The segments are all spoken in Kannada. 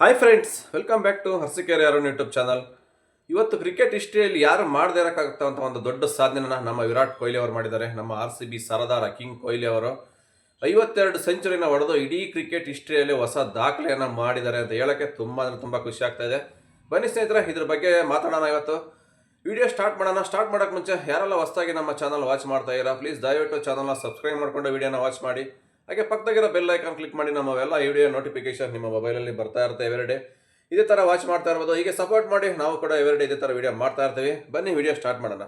Hi friends welcome back to Harsikere Arun YouTube channel ಇವತ್ತು ಕ್ರಿಕೆಟ್ ಹಿಸ್ಟ್ರಿಯಲ್ಲಿ ಯಾರು ಮಾಡದೇ ಇರೋಕ್ಕಾಗುತ್ತಂತ ಒಂದು ದೊಡ್ಡ ಸಾಧನೆನ ನಮ್ಮ ವಿರಾಟ್ ಕೊಹ್ಲಿ ಅವರು ಮಾಡಿದ್ದಾರೆ. ನಮ್ಮ ಆರ್ ಸಿ ಬಿ ಸರದಾರ ಕಿಂಗ್ ಕೊಹ್ಲಿ ಅವರು ಐವತ್ತೆರಡು ಸೆಂಚುರಿನ ಹೊಡೆದು ಇಡೀ ಕ್ರಿಕೆಟ್ ಹಿಸ್ಟ್ರಿಯಲ್ಲಿ ಹೊಸ ದಾಖಲೆಯನ್ನು ಮಾಡಿದ್ದಾರೆ ಅಂತ ಹೇಳೋಕ್ಕೆ ತುಂಬ ಅಂದರೆ ತುಂಬ ಖುಷಿ ಆಗ್ತಾ ಇದೆ. ಬನ್ನಿ ಸ್ನೇಹಿತರೆ, ಇದ್ರ ಬಗ್ಗೆ ಮಾತಾಡೋಣ ಇವತ್ತು. ವಿಡಿಯೋ ಸ್ಟಾರ್ಟ್ ಮಾಡೋಣ. ಸ್ಟಾರ್ಟ್ ಮಾಡೋಕ್ಕೆ ಮುಂಚೆ ಯಾರೆಲ್ಲ ಹೊಸದಾಗಿ ನಮ್ಮ ಚಾನಲ್ ವಾಚ್ ಮಾಡ್ತಾ ಇದ್ದೀರಾ ಪ್ಲೀಸ್ ದಯವಿಟ್ಟು ಚಾನಲ್ನ ಸಬ್ಸ್ಕ್ರೈಬ್ ಮಾಡ್ಕೊಂಡು ವಿಡಿಯೋನ ವಾಚ್ ಮಾಡಿ. ಹಾಗೆ ಪಕ್ಕದಾಗಿರೋ ಬೆಲ್ ಐಕಾನ್ ಕ್ಲಿಕ್ ಮಾಡಿ ನಮ್ಮ ಎಲ್ಲ ವಿಡಿಯೋ ನೋಟಿಫಿಕೇಶನ್ ನಿಮ್ಮ ಮೊಬೈಲಲ್ಲಿ ಬರ್ತಾ ಇರುತ್ತೆ ಎವರಿಡೇ ಇದೇ ಥರ ವಾಚ್ ಮಾಡ್ತಾ ಇರ್ಬೋದು. ಹೀಗೆ ಸಪೋರ್ಟ್ ಮಾಡಿ ನಾವು ಕೂಡ ಎವರಿಡೇ ಇದೇ ಥರ ವಿಡಿಯೋ ಮಾಡ್ತಾ ಇರ್ತೀವಿ. ಬನ್ನಿ ವಿಡಿಯೋ ಸ್ಟಾರ್ಟ್ ಮಾಡೋಣ.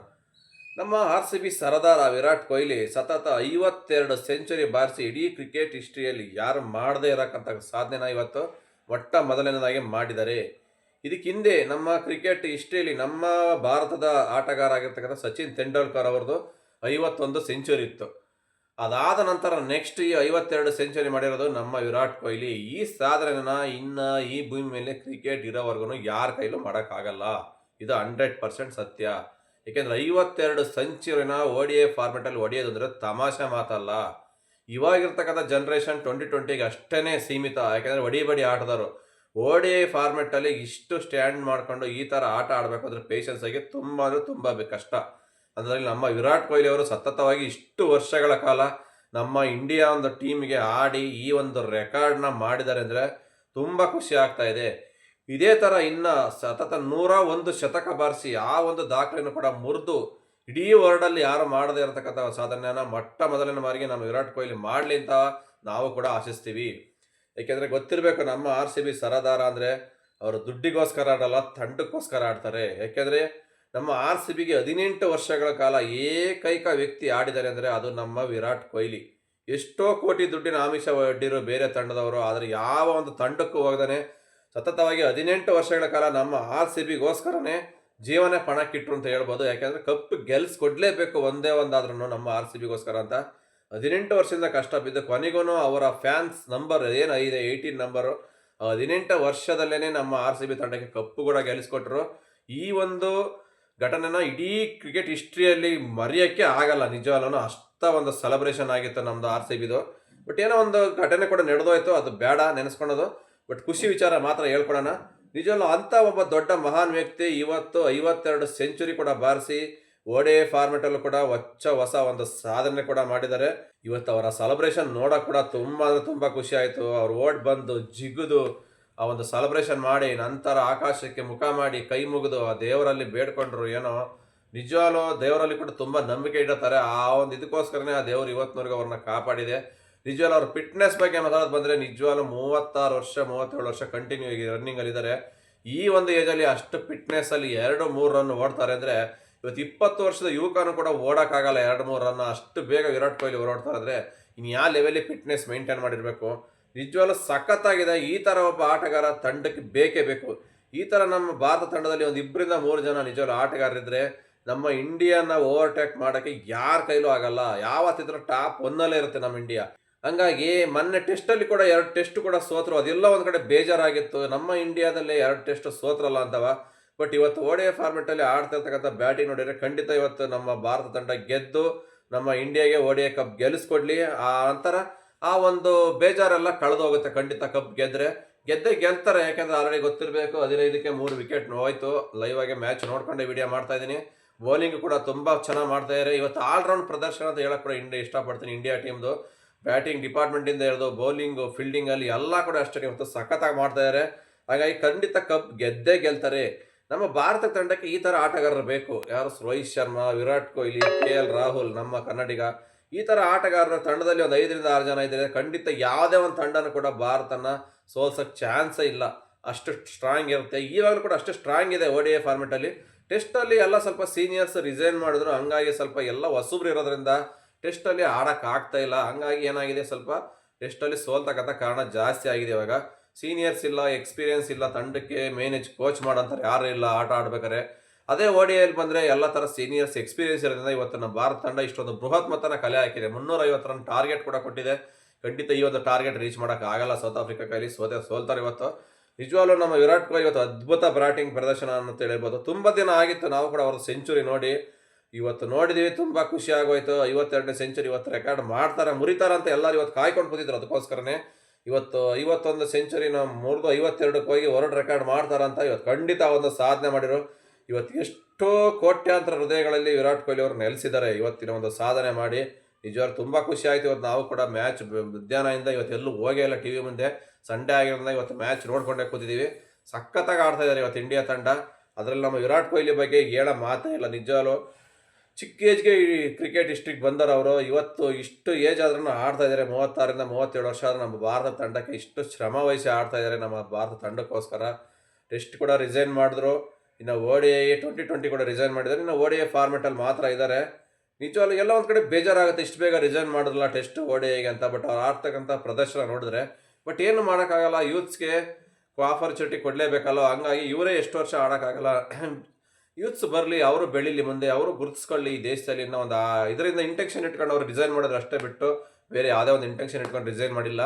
ನಮ್ಮ ಆರ್ ಸಿ ಬಿ ಸರದಾರ ವಿರಾಟ್ ಕೊಹ್ಲಿ ಸತತ ಐವತ್ತೆರಡು ಸೆಂಚುರಿ ಬಾರಿಸಿ ಇಡೀ ಕ್ರಿಕೆಟ್ ಹಿಸ್ಟ್ರಿಯಲ್ಲಿ ಯಾರು ಮಾಡದೇ ಇರಕ್ಕಂಥ ಸಾಧನೆನ ಇವತ್ತು ಮೊಟ್ಟ ಮೊದಲನೇದಾಗಿ ಮಾಡಿದ್ದಾರೆ. ಇದಕ್ಕೆ ನಮ್ಮ ಕ್ರಿಕೆಟ್ ಹಿಸ್ಟ್ರಿಯಲ್ಲಿ ನಮ್ಮ ಭಾರತದ ಆಟಗಾರ ಆಗಿರ್ತಕ್ಕಂಥ ಸಚಿನ್ ತೆಂಡೂಲ್ಕರ್ ಅವ್ರದ್ದು ಐವತ್ತೊಂದು ಸೆಂಚುರಿ ಇತ್ತು. ಅದಾದ ನಂತರ ನೆಕ್ಸ್ಟ್ ಈ ಐವತ್ತೆರಡು ಸೆಂಚುರಿ ಮಾಡಿರೋದು ನಮ್ಮ ವಿರಾಟ್ ಕೊಹ್ಲಿ. ಈ ಸಾಧನೆನ ಇನ್ನು ಈ ಭೂಮಿ ಮೇಲೆ ಕ್ರಿಕೆಟ್ ಇರೋವರೆಗೂ ಯಾರ ಕೈಲೂ ಮಾಡೋಕ್ಕಾಗಲ್ಲ. ಇದು ಹಂಡ್ರೆಡ್ ಪರ್ಸೆಂಟ್ ಸತ್ಯ. ಏಕೆಂದರೆ ಐವತ್ತೆರಡು ಸೆಂಚುರಿನ ಡಿ ಎ ಫಾರ್ಮೆಟಲ್ಲಿ ಹೊಡೆಯೋದು ಅಂದರೆ ತಮಾಷೆ ಮಾತಲ್ಲ. ಇವಾಗಿರ್ತಕ್ಕಂಥ ಜನ್ರೇಷನ್ ಟ್ವೆಂಟಿ ಟ್ವೆಂಟಿಗೆ ಅಷ್ಟೇ ಸೀಮಿತ. ಯಾಕೆಂದರೆ ಬಡಿ ಆಟದವರು. ಓಡಿ ಐ ಫಾರ್ಮೆಟಲ್ಲಿ ಇಷ್ಟು ಸ್ಟ್ಯಾಂಡ್ ಮಾಡಿಕೊಂಡು ಈ ಥರ ಆಟ ಆಡಬೇಕು ಅಂದರೆ ಪೇಷನ್ಸ್ ಆಗಿ ತುಂಬ ಅಂದರೆ ತುಂಬ ಕಷ್ಟ. ಅದರಲ್ಲಿ ನಮ್ಮ ವಿರಾಟ್ ಕೊಹ್ಲಿ ಅವರು ಸತತವಾಗಿ ಇಷ್ಟು ವರ್ಷಗಳ ಕಾಲ ನಮ್ಮ ಇಂಡಿಯಾ ಒಂದು ಟೀಮ್ಗೆ ಆಡಿ ಈ ಒಂದು ರೆಕಾರ್ಡ್ನ ಮಾಡಿದ್ದಾರೆ ಅಂದರೆ ತುಂಬ ಖುಷಿ ಆಗ್ತಾ ಇದೆ. ಇದೇ ಥರ ಇನ್ನು ಸತತ ನೂರ ಒಂದು ಶತಕ ಬಾರಿಸಿ ಆ ಒಂದು ದಾಖಲೆಯನ್ನು ಕೂಡ ಮುರಿದು ಇಡೀ ವರ್ಲ್ಡಲ್ಲಿ ಯಾರು ಮಾಡದೇ ಇರತಕ್ಕಂಥ ಸಾಧನೆಯನ್ನು ಮೊಟ್ಟ ಮೊದಲನೇ ಬಾರಿಗೆ ನಮ್ಮ ವಿರಾಟ್ ಕೊಹ್ಲಿ ಮಾಡಲಿ ಅಂತ ನಾವು ಕೂಡ ಆಶಿಸ್ತೀವಿ. ಏಕೆಂದರೆ ಗೊತ್ತಿರಬೇಕು ನಮ್ಮ ಆರ್ ಸಿ ಬಿ ಸರದಾರ ಅಂದರೆ ಅವರು ದುಡ್ಡಿಗೋಸ್ಕರ ಆಡಲ್ಲ, ತಂಡಕ್ಕೋಸ್ಕರ ಆಡ್ತಾರೆ. ಯಾಕೆಂದರೆ ನಮ್ಮ ಆರ್ ಸಿ ಬಿಗೆ ಹದಿನೆಂಟು ವರ್ಷಗಳ ಕಾಲ ಏಕೈಕ ವ್ಯಕ್ತಿ ಆಡಿದ್ದಾರೆ ಅಂದರೆ ಅದು ನಮ್ಮ ವಿರಾಟ್ ಕೊಹ್ಲಿ. ಎಷ್ಟೋ ಕೋಟಿ ದುಡ್ಡಿನ ಆಮಿಷ ಒಡ್ಡಿರೋ ಬೇರೆ ತಂಡದವರು, ಆದರೆ ಯಾವ ಒಂದು ತಂಡಕ್ಕೂ ಹೋಗದೇ ಸತತವಾಗಿ ಹದಿನೆಂಟು ವರ್ಷಗಳ ಕಾಲ ನಮ್ಮ ಆರ್ ಸಿ ಬಿಗೋಸ್ಕರನೇ ಜೀವನ ಪಣಕ್ಕಿಟ್ರು ಅಂತ ಹೇಳ್ಬೋದು. ಯಾಕೆಂದರೆ ಕಪ್ ಗೆಲ್ಸ್ಕೊಡ್ಲೇಬೇಕು ಒಂದೇ ಒಂದಾದ್ರೂ ನಮ್ಮ ಆರ್ ಸಿ ಬಿಗೋಸ್ಕರ ಅಂತ. ಹದಿನೆಂಟು ವರ್ಷದಿಂದ ಕಷ್ಟ ಬಿದ್ದು ಕೊನೆಗೂ ಅವರ ಫ್ಯಾನ್ಸ್ ನಂಬರ್ ಏನು? ಐದೆ, ಏಯ್ಟೀನ್ ನಂಬರು. ಹದಿನೆಂಟು ವರ್ಷದಲ್ಲೇ ನಮ್ಮ ಆರ್ ಸಿ ಬಿ ತಂಡಕ್ಕೆ ಕಪ್ಪು ಕೂಡ ಗೆಲ್ಲಿಸ್ಕೊಟ್ರು ಈ ಒಂದು ಘಟನೆನ ಇಡೀ ಕ್ರಿಕೆಟ್ ಹಿಸ್ಟ್ರಿಯಲ್ಲಿ ಮರೆಯೋಕ್ಕೆ ಆಗಲ್ಲ. ನಿಜವಾಗ್ಲೂ ಅಷ್ಟ ಒಂದು ಸೆಲೆಬ್ರೇಷನ್ ಆಗಿತ್ತು ನಮ್ಮದು ಆರ್ ಸಿ ಬಿದು ಬಟ್ ಏನೋ ಒಂದು ಘಟನೆ ಕೂಡ ನಡೆದೋಯ್ತು. ಅದು ಬೇಡ ನೆನೆಸ್ಕೊಳೋದು ಬಟ್ ಖುಷಿ ವಿಚಾರ ಮಾತ್ರ ಹೇಳ್ಕೊಡೋಣ. ನಿಜವಲ್ಲೂ ಅಂಥ ಒಬ್ಬ ದೊಡ್ಡ ಮಹಾನ್ ವ್ಯಕ್ತಿ ಇವತ್ತು ಐವತ್ತೆರಡು ಸೆಂಚುರಿ ಕೂಡ ಬಾರಿಸಿ ಓಡೆ ಫಾರ್ಮೆಟಲ್ಲೂ ಕೂಡ ಹೊಚ್ಚ ಹೊಸ ಒಂದು ಸಾಧನೆ ಕೂಡ ಮಾಡಿದ್ದಾರೆ. ಇವತ್ತು ಅವರ ಸೆಲೆಬ್ರೇಷನ್ ನೋಡೋಕೆ ಕೂಡ ತುಂಬ ಅಂದರೆ ತುಂಬ ಖುಷಿ ಆಯಿತು. ಅವ್ರು ಓಡ್ ಬಂದು ಜಿಗಿದು ಆ ಒಂದು ಸೆಲೆಬ್ರೇಷನ್ ಮಾಡಿ, ನಂತರ ಆಕಾಶಕ್ಕೆ ಮುಖ ಮಾಡಿ, ಕೈ ಮುಗಿದು ಆ ದೇವರಲ್ಲಿ ಬೇಡ್ಕೊಂಡ್ರು ಏನೋ, ನಿಜವಾಗ್ಲೂ ದೇವರಲ್ಲಿ ಕೂಡ ತುಂಬ ನಂಬಿಕೆ ಇಡುತ್ತಾರೆ ಆ ಒಂದು ಇದಕ್ಕೋಸ್ಕರನೇ ಆ ದೇವರು ಇವತ್ತಿನವರೆಗೂ ಅವ್ರನ್ನ ಕಾಪಾಡಿದೆ. ನಿಜವಾಗ್ಲೂ ಅವ್ರ ಫಿಟ್ನೆಸ್ ಬಗ್ಗೆ ಮಾತಾಡೋದು ಬಂದರೆ ನಿಜವಾಗ್ಲೂ ಮೂವತ್ತಾರು ವರ್ಷ, ಮೂವತ್ತೇಳು ವರ್ಷ ಕಂಟಿನ್ಯೂ ಆಗಿ ರನ್ನಿಂಗಲ್ಲಿದ್ದಾರೆ ಈ ಒಂದು ಏಜಲ್ಲಿ ಅಷ್ಟು ಫಿಟ್ನೆಸ್ಸಲ್ಲಿ ಎರಡು, ಮೂರು ರನ್ ಓಡ್ತಾರೆ ಅಂದರೆ, ಇವತ್ತು ಇಪ್ಪತ್ತು ವರ್ಷದ ಯುವಕನೂ ಕೂಡ ಓಡೋಕ್ಕಾಗಲ್ಲ ಎರಡು, ಮೂರು ರನ್ನ ಅಷ್ಟು ಬೇಗ ವಿರಾಟ್ ಕೊಹ್ಲಿ ಓಡಾಡ್ತಾರೆ ಅಂದರೆ ಇನ್ನು ಯಾವ ಲೆವೆಲ್ಲಿ ಫಿಟ್ನೆಸ್ ಮೇಂಟೈನ್ ಮಾಡಿರಬೇಕು? ನಿಜವಾಗ್ಲೂ ಸಖತ್ತಾಗಿದೆ. ಈ ಥರ ಒಬ್ಬ ಆಟಗಾರ ತಂಡಕ್ಕೆ ಬೇಕೇ ಬೇಕು. ಈ ಥರ ನಮ್ಮ ಭಾರತ ತಂಡದಲ್ಲಿ ಒಂದು ಇಬ್ಬರಿಂದ ಮೂರು ಜನ ನಿಜವಾಗ್ಲೂ ಆಟಗಾರರಿದ್ದರೆ ನಮ್ಮ ಇಂಡಿಯಾನ ಓವರ್ಟೇಕ್ ಮಾಡೋಕ್ಕೆ ಯಾರ ಕೈಲೂ ಆಗಲ್ಲ. ಯಾವತ್ತಿದ್ರೂ ಟಾಪ್ ಒನ್ನಲ್ಲೇ ಇರುತ್ತೆ ನಮ್ಮ ಇಂಡಿಯಾ. ಹಂಗಾಗಿ ಮೊನ್ನೆ ಟೆಸ್ಟಲ್ಲಿ ಕೂಡ ಎರಡು ಟೆಸ್ಟ್ ಕೂಡ ಸೋತರು. ಅದೆಲ್ಲ ಒಂದು ಕಡೆ ಬೇಜಾರಾಗಿತ್ತು. ನಮ್ಮ ಇಂಡಿಯಾದಲ್ಲಿ ಎರಡು ಟೆಸ್ಟ್ ಸೋತ್ರಲ್ಲ ಅಂತವ. ಬಟ್ ಇವತ್ತು ಓಡಿಯ ಫಾರ್ಮೆಟಲ್ಲಿ ಆಡ್ತಾ ಇರ್ತಕ್ಕಂಥ ಬ್ಯಾಟಿಂಗ್ ನೋಡಿದರೆ ಖಂಡಿತ ಇವತ್ತು ನಮ್ಮ ಭಾರತ ತಂಡ ಗೆದ್ದು ನಮ್ಮ ಇಂಡಿಯಾಗೆ ಓಡಿಯ ಕಪ್ ಗೆಲ್ಲಿಸ್ಕೊಡ್ಲಿ ಆ ನಂತರ ಆ ಒಂದು ಬೇಜಾರೆಲ್ಲ ಕಳೆದೋಗುತ್ತೆ ಖಂಡಿತ ಕಪ್ ಗೆದ್ರೆ. ಗೆದ್ದೇ ಗೆಲ್ತಾರೆ, ಯಾಕೆಂದ್ರೆ ಆಲ್ರೆಡಿ ಗೊತ್ತಿರಬೇಕು. ಹದಿನೈದಕ್ಕೆ ಮೂರು ವಿಕೆಟ್ ಹೋಯ್ತು ಲೈವ್ ಆಗಿ ಮ್ಯಾಚ್ ನೋಡ್ಕೊಂಡೆ ವಿಡಿಯೋ ಮಾಡ್ತಾ ಇದ್ದೀನಿ. ಬೌಲಿಂಗ್ ಕೂಡ ತುಂಬ ಚೆನ್ನಾಗಿ ಮಾಡ್ತಾ ಇದ್ದಾರೆ ಇವತ್ತು ಆಲ್ರೌಂಡ್ ಪ್ರದರ್ಶನ ಅಂತ ಹೇಳಕ್ ಕೂಡ ಇಂಡಿಯಾ ಇಷ್ಟಪಡ್ತೀನಿ ಇಂಡಿಯಾ ಟೀಮ್ದು ಬ್ಯಾಟಿಂಗ್ ಡಿಪಾರ್ಟ್ಮೆಂಟಿಂದ ಹಿಡಿದು ಬೌಲಿಂಗು ಫೀಲ್ಡಿಂಗಲ್ಲಿ ಎಲ್ಲ ಕೂಡ ಅಷ್ಟೇ ಇವತ್ತು ಸಖತ್ತಾಗಿ ಮಾಡ್ತಾ ಇದ್ದಾರೆ ಹಾಗಾಗಿ ಖಂಡಿತ ಕಪ್ ಗೆದ್ದೇ ಗೆಲ್ತಾರೆ. ನಮ್ಮ ಭಾರತ ತಂಡಕ್ಕೆ ಈ ಥರ ಆಟಗಾರರು ಬೇಕು. ಯಾರು? ರೋಹಿತ್ ಶರ್ಮಾ, ವಿರಾಟ್ ಕೊಹ್ಲಿ, ಕೆ ರಾಹುಲ್, ನಮ್ಮ ಕನ್ನಡಿಗ. ಈ ಥರ ಆಟಗಾರರ ತಂಡದಲ್ಲಿ ಒಂದು ಐದರಿಂದ ಆರು ಜನ ಇದ್ದಾರೆ ಖಂಡಿತ ಯಾವುದೇ ಒಂದು ತಂಡನೂ ಕೂಡ ಭಾರತನ ಸೋಲ್ಸೋಕ್ಕೆ ಚಾನ್ಸೇ ಇಲ್ಲ. ಅಷ್ಟು ಸ್ಟ್ರಾಂಗ್ ಇರುತ್ತೆ. ಈವಾಗಲೂ ಕೂಡ ಅಷ್ಟು ಸ್ಟ್ರಾಂಗ್ ಇದೆ ಓ ಡಿ ಎ ಫಾರ್ಮೆಟಲ್ಲಿ ಟೆಸ್ಟಲ್ಲಿ ಎಲ್ಲ ಸ್ವಲ್ಪ ಸೀನಿಯರ್ಸ್ ರಿಸೈನ್ ಮಾಡಿದ್ರು. ಹಂಗಾಗಿ ಸ್ವಲ್ಪ ಎಲ್ಲ ಹೊಸಬ್ರು ಇರೋದ್ರಿಂದ ಟೆಸ್ಟಲ್ಲಿ ಆಡೋಕ್ಕಾಗ್ತಾ ಇಲ್ಲ. ಹಂಗಾಗಿ ಏನಾಗಿದೆ ಸ್ವಲ್ಪ ಟೆಸ್ಟಲ್ಲಿ ಸೋಲ್ತಕ್ಕಂಥ ಕಾರಣ ಜಾಸ್ತಿ ಆಗಿದೆ ಇವಾಗ. ಸೀನಿಯರ್ಸ್ ಇಲ್ಲ ಎಕ್ಸ್ಪೀರಿಯನ್ಸ್ ಇಲ್ಲ, ತಂಡಕ್ಕೆ ಮೇನೇಜ್ ಕೋಚ್ ಮಾಡೋಂಥವ್ರು ಯಾರೂ ಇಲ್ಲ, ಆಟ ಆಡ್ಬೇಕಾರೆ ಅದೇ ಓ ಡಿ ಐಲಿ ಬಂದರೆ ಎಲ್ಲ ಥರ ಸೀನಿಯರ್ಸ್ ಎಕ್ಸ್ಪೀರಿಯನ್ಸ್ ಇರೋದ್ರಿಂದ ಇವತ್ತು ನಮ್ಮ ಭಾರತ ತಂಡ ಇಷ್ಟೊಂದು ಬೃಹತ್ ಮೊತ್ತನ ಕಲೆ ಹಾಕಿದೆ. ಮುನ್ನೂರೈವತ್ತು ರನ್ ಟಾರ್ಗೆಟ್ ಕೂಡ ಕೊಟ್ಟಿದೆ. ಖಂಡಿತ ಈ ಒಂದು ಟಾರ್ಗೆಟ್ ರೀಚ್ ಮಾಡೋಕೆ ಆಗಲ್ಲ ಸೌತ್ ಆಫ್ರಿಕಾ ಕೈಲಿ. ಸೋತೆ ಸೋಲ್ತಾರೆ ಇವತ್ತು. ನಿಜವಾಗ್ಲೂ ನಮ್ಮ ವಿರಾಟ್ ಕೊಹ್ಲಿ ಇವತ್ತು ಅದ್ಭುತ ಬ್ಯಾಟಿಂಗ್ ಪ್ರದರ್ಶನ ಅಂತ ಹೇಳ್ಬೋದು. ತುಂಬ ದಿನ ಆಗಿತ್ತು. ನಾವು ಕೂಡ ಅವ್ರ ಸೆಂಚುರಿ ನೋಡಿ. ಇವತ್ತು ನೋಡಿದೀವಿ. ತುಂಬ ಖುಷಿ ಆಗೋಯ್ತು. ಐವತ್ತೆರಡನೇ ಸೆಂಚುರಿ ಇವತ್ತು ರೆಕಾರ್ಡ್ ಮಾಡ್ತಾರೆ, ಮುರಿತಾರೆ ಅಂತ ಎಲ್ಲರೂ ಇವತ್ತು ಕಾಯ್ಕೊಂಡು ಕೂತಿದ್ರು. ಅದಕ್ಕೋಸ್ಕರನೇ ಇವತ್ತು ಐವತ್ತೊಂದು ಸೆಂಚುರಿನ ಮುರಿದು ಐವತ್ತೆರಡಕ್ಕೆ ಹೋಗಿ ವರ್ಲ್ಡ್ ರೆಕಾರ್ಡ್ ಮಾಡ್ತಾರಂತ ಇವತ್ತು ಖಂಡಿತ ಒಂದು ಸಾಧನೆ ಮಾಡಿರು ಇವತ್ತು ಎಷ್ಟೋ ಕೋಟ್ಯಾಂತರ ಹೃದಯಗಳಲ್ಲಿ ವಿರಾಟ್ ಕೊಹ್ಲಿ ಅವರು ನೆಲೆಸಿದ್ದಾರೆ. ಇವತ್ತಿನ ಒಂದು ಸಾಧನೆ ಮಾಡಿ ನಿಜವಾಗ್ಲೂ ತುಂಬ ಖುಷಿ ಆಯಿತು. ಇವತ್ತು ನಾವು ಕೂಡ ಮ್ಯಾಚ್ ಮಧ್ಯಾಹ್ನದಿಂದ ಇವತ್ತು ಎಲ್ಲೂ ಹೋಗೇ ಇಲ್ಲ ಟಿ ವಿ ಮುಂದೆ. ಸಂಡೇ ಆಗಿರೋದ್ರಿಂದ ಇವತ್ತು ಮ್ಯಾಚ್ ನೋಡ್ಕೊಂಡೇ ಕೂತಿದ್ದೀವಿ ಸಖತ್ತಾಗಿ ಆಡ್ತಾ ಇದ್ದಾರೆ ಇವತ್ತು ಇಂಡಿಯಾ ತಂಡ. ಅದರಲ್ಲಿ ನಮ್ಮ ವಿರಾಟ್ ಕೊಹ್ಲಿ ಬಗ್ಗೆ ಹೇಳೋ ಮಾತೇ ಇಲ್ಲ. ನಿಜವಾಗ್ಲೂ ಚಿಕ್ಕ ಏಜ್ಗೆ ಈ ಕ್ರಿಕೆಟ್ ಇಷ್ಟಿಗೆ ಬಂದರು ಅವರು. ಇವತ್ತು ಇಷ್ಟು ಏಜ್ ಆದ್ರೂ ಆಡ್ತಾ ಇದ್ದಾರೆ. ಮೂವತ್ತಾರರಿಂದ ಮೂವತ್ತೇಳು ವರ್ಷ ಆದರೆ ನಮ್ಮ ಭಾರತ ತಂಡಕ್ಕೆ ಇಷ್ಟು ಶ್ರಮ ವಹಿಸಿ ಆಡ್ತಾ ಇದ್ದಾರೆ ನಮ್ಮ ಭಾರತ ತಂಡಕ್ಕೋಸ್ಕರ. ಟೆಸ್ಟ್ ಕೂಡ ರಿಸೈನ್ ಮಾಡಿದ್ರು. ಇನ್ನು ಓಡಿ ಐ ಟ್ವೆಂಟಿ ಟ್ವೆಂಟಿ ಕೂಡ ರಿಸೈನ್ ಮಾಡಿದ್ದಾರೆ. ಇನ್ನು ಓಡಿ ಐ ಫಾರ್ಮೆಟಲ್ಲಿ ಮಾತ್ರ ಇದ್ದಾರೆ. ನಿಜವಾಗ್ಲೂ ಎಲ್ಲ ಒಂದು ಕಡೆ ಬೇಜಾರಾಗುತ್ತೆ. ಇಷ್ಟು ಬೇಗ ರಿಸೈನ್ ಮಾಡಿದ್ರಲ್ಲ ಟೆಸ್ಟ್ ಓಡಿ ಐಗೆ ಅಂತ. ಬಟ್ ಅವ್ರು ಆಡ್ತಕ್ಕಂಥ ಪ್ರದರ್ಶನ ನೋಡಿದ್ರೆ ಬಟ್ ಏನು ಮಾಡೋಕ್ಕಾಗಲ್ಲ. ಯೂತ್ಸ್ಗೆ ಆಪರ್ಚುನಿಟಿ ಕೊಡಲೇಬೇಕಲ್ಲೋ. ಹಂಗಾಗಿ ಇವರೇ ಎಷ್ಟು ವರ್ಷ ಆಡೋಕ್ಕಾಗಲ್ಲ. ಯೂತ್ಸ್ ಬರಲಿ, ಅವರು ಬೆಳೀಲಿ ಮುಂದೆ, ಅವರು ಗುರುತಿಸ್ಕೊಳ್ಳಿ ಈ ದೇಶದಲ್ಲಿ ಇನ್ನೂ ಒಂದು ಇದರಿಂದ ಇಂಟೆಕ್ಷನ್ ಇಟ್ಕೊಂಡು ಅವರು ರಿಸೈನ್ ಮಾಡೋದು ಅಷ್ಟೇ ಬಿಟ್ಟು ಬೇರೆ ಯಾವುದೇ ಒಂದು ಇಂಟೆಕ್ಷನ್ ಇಟ್ಕೊಂಡು ರಿಸೈನ್ ಮಾಡಿಲ್ಲ.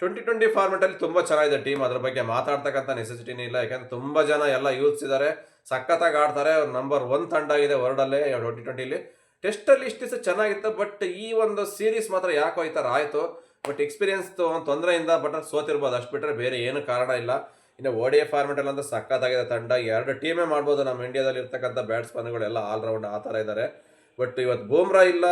ಟ್ವೆಂಟಿ ಟ್ವೆಂಟಿ ಫಾರ್ಮೆಟಲ್ಲಿ ತುಂಬ ಚೆನ್ನಾಗಿದೆ ಟೀಮ್ ಅದ್ರ ಬಗ್ಗೆ ಮಾತಾಡ್ತಕ್ಕಂಥ ನೆಸೆಸಿಟಿನೇ ಇಲ್ಲ. ಯಾಕಂದ್ರೆ ತುಂಬ ಜನ ಎಲ್ಲ ಯೂತ್ಸ್ ಇದ್ದಾರೆ. ಸಖತ್ತಾಗಿ ಆಡ್ತಾರೆ. ನಂಬರ್ ಒನ್ ತಂಡ ಇದೆ ವರ್ಲ್ಡಲ್ಲೇ ಟ್ವೆಂಟಿ ಟ್ವೆಂಟಿಲಿ ಟೆಸ್ಟಲ್ಲಿ ಇಷ್ಟು ದಿವಸ ಚೆನ್ನಾಗಿತ್ತು ಬಟ್ ಈ ಒಂದು ಸೀರೀಸ್ ಮಾತ್ರ ಯಾಕೋ ಈ ಥರ ಆಯಿತು ಬಟ್ ಎಕ್ಸ್ಪೀರಿಯನ್ಸ್ ತೊಂದರೆಯಿಂದ ಬಟ್ ಸೋತಿರ್ಬೋದು. ಅಷ್ಟು ಬಿಟ್ಟರೆ ಬೇರೆ ಏನು ಕಾರಣ ಇಲ್ಲ. ಇನ್ನು ಓಡಿ ಫಾರ್ಮೆಟಲ್ಲಿ ಅಂತ ಸಖತ್ತಾಗಿದೆ ತಂಡ. ಎರಡು ಟೀಮೇ ಮಾಡ್ಬೋದು ನಮ್ಮ ಇಂಡಿಯಾದಲ್ಲಿ ಇರ್ತಕ್ಕಂಥ ಬ್ಯಾಟ್ಸ್ಮನ್ಗಳೆಲ್ಲ ಆಲ್ರೌಂಡ್ ಆ ಥರ ಇದ್ದಾರೆ ಬಟ್ ಇವತ್ತು ಬೂಮ್ರಾ ಇಲ್ಲ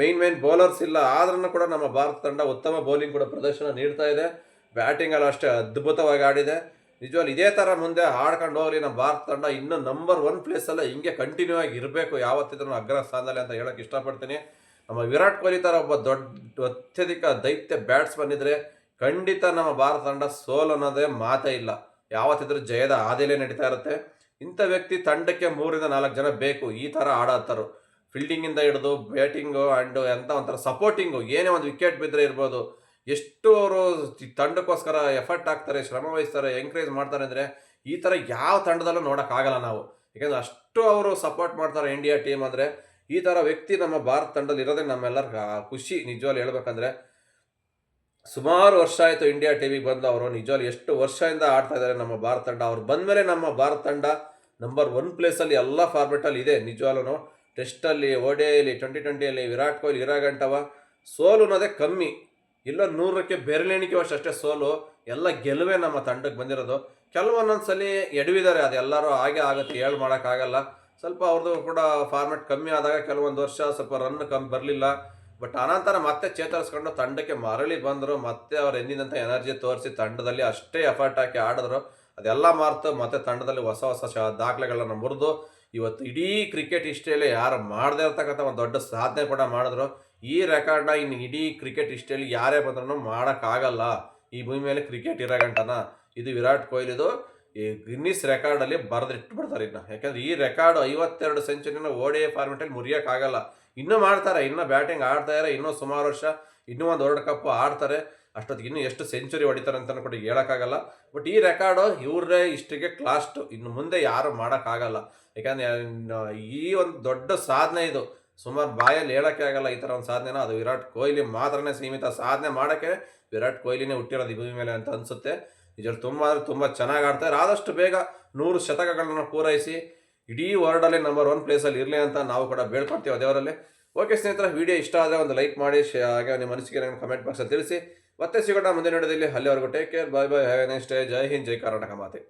ಮೈನ್ ಮೈನ್ ಬೌಲರ್ಸ್ ಇಲ್ಲ. ಆದ್ರೂ ಕೂಡ ನಮ್ಮ ಭಾರತ ತಂಡ ಉತ್ತಮ ಬೌಲಿಂಗ್ ಕೂಡ ಪ್ರದರ್ಶನ ನೀಡ್ತಾ ಇದೆ. ಬ್ಯಾಟಿಂಗಲ್ಲಿ ಅಷ್ಟೇ ಅದ್ಭುತವಾಗಿ ಆಡಿದೆ. ನಿಜವಾಗ್ಲೂ ಇದೇ ಥರ ಮುಂದೆ ಹಾಡ್ಕೊಂಡು ಹೋಗ್ಲಿ ನಮ್ಮ ಭಾರತ ತಂಡ ಇನ್ನೂ ನಂಬರ್ ಒನ್ ಪ್ಲೇಸಲ್ಲ ಹಿಂಗೆ ಕಂಟಿನ್ಯೂ ಆಗಿ ಇರಬೇಕು. ಯಾವತ್ತಿದ್ರೂ ಅಗ್ರ ಸ್ಥಾನದಲ್ಲಿ ಅಂತ ಹೇಳೋಕ್ಕೆ ಇಷ್ಟಪಡ್ತೀನಿ. ನಮ್ಮ ವಿರಾಟ್ ಕೊಹ್ಲಿ ಥರ ಒಬ್ಬ ದೊಡ್ಡ ಅತ್ಯಧಿಕ ದೈತ್ಯ ಬ್ಯಾಟ್ಸ್ಮನ್ ಇದ್ದರೆ ಖಂಡಿತ ನಮ್ಮ ಭಾರತ ತಂಡ ಸೋಲ್ ಅನ್ನೋದೇ ಮಾತೇ ಇಲ್ಲ. ಯಾವತ್ತಿದ್ರೂ ಜಯದ ಆದೇಲೆ ನಡೀತಾ ಇರುತ್ತೆ. ಇಂಥ ವ್ಯಕ್ತಿ ತಂಡಕ್ಕೆ ಮೂರಿಂದ ನಾಲ್ಕು ಜನ ಬೇಕು. ಈ ಥರ ಆಡತ್ತಾರು ಫೀಲ್ಡಿಂಗಿಂದ ಹಿಡಿದು ಬ್ಯಾಟಿಂಗು ಆ್ಯಂಡ್ ಎಂಥ ಒಂಥರ ಸಪೋರ್ಟಿಂಗು ಏನೇ ಒಂದು ವಿಕೆಟ್ ಬಿದ್ದರೆ ಇರ್ಬೋದು. ಎಷ್ಟು ಅವರು ತಂಡಕ್ಕೋಸ್ಕರ ಎಫರ್ಟ್ ಹಾಕ್ತಾರೆ, ಶ್ರಮ ವಹಿಸ್ತಾರೆ ಎಂಕರೇಜ್ ಮಾಡ್ತಾರೆ ಅಂದರೆ ಈ ಥರ ಯಾವ ತಂಡದಲ್ಲೂ ನೋಡೋಕ್ಕಾಗಲ್ಲ ನಾವು. ಯಾಕಂದ್ರೆ ಅಷ್ಟು ಅವರು ಸಪೋರ್ಟ್ ಮಾಡ್ತಾರೆ ಇಂಡಿಯಾ ಟೀಮ್ ಅಂದರೆ ಈ ಥರ ವ್ಯಕ್ತಿ ನಮ್ಮ ಭಾರತ ತಂಡದಲ್ಲಿ ಇರೋದೇ ನಮ್ಮೆಲ್ಲರ ಖುಷಿ. ನಿಜವಾಗ್ಲೂ ಹೇಳ್ಬೇಕಂದ್ರೆ ಸುಮಾರು ವರ್ಷ ಆಯಿತು ಇಂಡಿಯಾ ಟಿವಿಗೆ ಬಂದು ಅವರು ನಿಜವಾಗ್ಲೂ ಎಷ್ಟು ವರ್ಷದಿಂದ ಆಡ್ತಾ ಇದ್ದಾರೆ ನಮ್ಮ ಭಾರತ ತಂಡ. ಅವ್ರು ಬಂದಮೇಲೆ ನಮ್ಮ ಭಾರತ ತಂಡ ನಂಬರ್ ಒನ್ ಪ್ಲೇಸಲ್ಲಿ ಎಲ್ಲ ಫಾರ್ಮೆಟಲ್ಲಿ ಇದೆ ನಿಜವಾಗ್ಲೂ ಟೆಸ್ಟಲ್ಲಿ ಓಡಿಯಲ್ಲಿ ಟ್ವೆಂಟಿ ಟ್ವೆಂಟಿಯಲ್ಲಿ ವಿರಾಟ್ ಕೊಹ್ಲಿ ಇರಾಗಂಟವ ಸೋಲು ಅನ್ನೋದೇ ಕಮ್ಮಿ. ಇಲ್ಲ ನೂರಕ್ಕೆ ಬೆರಳೆಣಿಕೆ ವರ್ಷ ಅಷ್ಟೇ ಸೋಲು, ಎಲ್ಲ ಗೆಲುವೆ ನಮ್ಮ ತಂಡಕ್ಕೆ ಬಂದಿರೋದು. ಕೆಲವೊಂದೊಂದು ಸಲ ಎಡವಿದ್ದಾರೆ ಅದೆಲ್ಲರೂ ಹಾಗೆ ಆಗುತ್ತೆ, ಹೇಳಿ ಮಾಡೋಕ್ಕಾಗಲ್ಲ. ಸ್ವಲ್ಪ ಅವ್ರದ್ದು ಕೂಡ ಫಾರ್ಮೆಟ್ ಕಮ್ಮಿ ಆದಾಗ ಕೆಲವೊಂದು ವರ್ಷ ಸ್ವಲ್ಪ ರನ್ ಕಮ್ಮಿ ಬರಲಿಲ್ಲ. ಬಟ್ ಅನಂತರ ಮತ್ತೆ ಚೇತರಿಸ್ಕೊಂಡು ತಂಡಕ್ಕೆ ಮರಳಿ ಬಂದರು, ಮತ್ತೆ ಅವ್ರು ಎಂದಿನಂತ ಎನರ್ಜಿ ತೋರಿಸಿ ತಂಡದಲ್ಲಿ ಅಷ್ಟೇ ಎಫರ್ಟ್ ಹಾಕಿ ಆಡಿದ್ರು. ಅದೆಲ್ಲ ಮಾರ್ತು ಮತ್ತೆ ತಂಡದಲ್ಲಿ ಹೊಸ ಹೊಸ ದಾಖಲೆಗಳನ್ನ ಮುರಿದು, ಇವತ್ತು ಇಡೀ ಕ್ರಿಕೆಟ್ ಹಿಸ್ಟ್ರಿಯಲ್ಲಿ ಯಾರು ಮಾಡದೇ ಇರ್ತಕ್ಕಂಥ ಒಂದು ದೊಡ್ಡ ಸಾಧನೆ ಕೂಡ ಮಾಡಿದ್ರು. ಈ ರೆಕಾರ್ಡ್ನ ಇನ್ನು ಇಡೀ ಕ್ರಿಕೆಟ್ ಹಿಸ್ಟ್ರಿಯಲ್ಲಿ ಯಾರೇ ಬಂದ್ರೂ ಮಾಡೋಕ್ಕಾಗಲ್ಲ. ಈ ಭೂಮಿ ಮೇಲೆ ಕ್ರಿಕೆಟ್ ಇರೋ ಗಂಟನ ಇದು ವಿರಾಟ್ ಕೊಹ್ಲಿದು ಈ ಗಿನ್ನಿಸ್ ರೆಕಾರ್ಡಲ್ಲಿ ಬರೆದಿಟ್ಬಿಡ್ತಾರೆ ಇನ್ನು ಯಾಕಂದ್ರೆ ಈ ರೆಕಾರ್ಡ್ ಐವತ್ತೆರಡು ಸೆಂಚುರಿನ ಓಡಿ ಫಾರ್ಮೆಟಲ್ಲಿ ಮುರಿಯೋಕ್ಕಾಗಲ್ಲ. ಇನ್ನೂ ಮಾಡ್ತಾರೆ, ಇನ್ನೂ ಬ್ಯಾಟಿಂಗ್ ಆಡ್ತಾ ಇರೋ ಇನ್ನೂ ಸುಮಾರು ವರ್ಷ, ಇನ್ನೂ ಒಂದು ವರ್ಲ್ಡ್ ಕಪ್ ಆಡ್ತಾರೆ. ಅಷ್ಟೊತ್ತಿಗೆ ಇನ್ನೂ ಎಷ್ಟು ಸೆಂಚುರಿ ಹೊಡಿತಾರೆ ಅಂತ ಕೂಡ ಹೇಳೋಕ್ಕಾಗಲ್ಲ. ಬಟ್ ಈ ರೆಕಾರ್ಡು ಇವ್ರೇ ಇಷ್ಟಿಗೆ ಕ್ಲಾಸ್ಟು ಇನ್ನು ಮುಂದೆ ಯಾರು ಮಾಡೋಕ್ಕಾಗಲ್ಲ. ಯಾಕಂದರೆ ಈ ಒಂದು ದೊಡ್ಡ ಸಾಧನೆ ಇದು. ಸುಮಾರು ಬಾಯಲ್ಲಿ ಹೇಳೋಕ್ಕೆ ಆಗಲ್ಲ ಈ ಥರ ಒಂದು ಸಾಧನೆನ. ಅದು ವಿರಾಟ್ ಕೊಹ್ಲಿ ಮಾತ್ರನೇ ಸೀಮಿತ ಸಾಧನೆ ಮಾಡೋಕ್ಕೆ ವಿರಾಟ್ ಕೊಹ್ಲಿನೇ ಹುಟ್ಟಿರೋದು ಭೂಮಿ ಮೇಲೆ ಅಂತ ಅನಿಸುತ್ತೆ. ನಿಜಲ್ಲಿ ತುಂಬ ಅಂದರೆ ತುಂಬ ಚೆನ್ನಾಗಿ ಆಡ್ತಾರೆ ಆದಷ್ಟು ಬೇಗ ನೂರು ಶತಕಗಳನ್ನು ಪೂರೈಸಿ ಇಡೀ ವರ್ಲ್ಡಲ್ಲಿ ನಂಬರ್ ಒನ್ ಪ್ಲೇಸಲ್ಲಿ ಇರಲಿ ಅಂತ ನಾವು ಕೂಡ ಬೇಡ್ಕೊಡ್ತೀವಿ ದೇವರಲ್ಲಿ. ಓಕೆ ಸ್ನೇಹಿತರ ವಿಡಿಯೋ ಇಷ್ಟ ಆದರೆ ಒಂದು ಲೈಕ್ ಮಾಡಿ ಶೇ ಹಾಗೆ ನಿಮ್ಮ ಮನಸ್ಸಿಗೆ ನನಗೆ ಕಮೆಂಟ್ ಬಾಕ್ಸಲ್ಲಿ ತಿಳಿಸಿ. ಮತ್ತೆ ಸಿಗೋಣ ಮುಂದಿನ ವಿಡಿಯೋದಲ್ಲಿ. ಅಲ್ಲಿವರೆಗೂ take care bye bye have a next day ಜೈ ಹಿಂದ್, ಜೈ ಕರ್ನಾಟಕ ಮಾತೆ.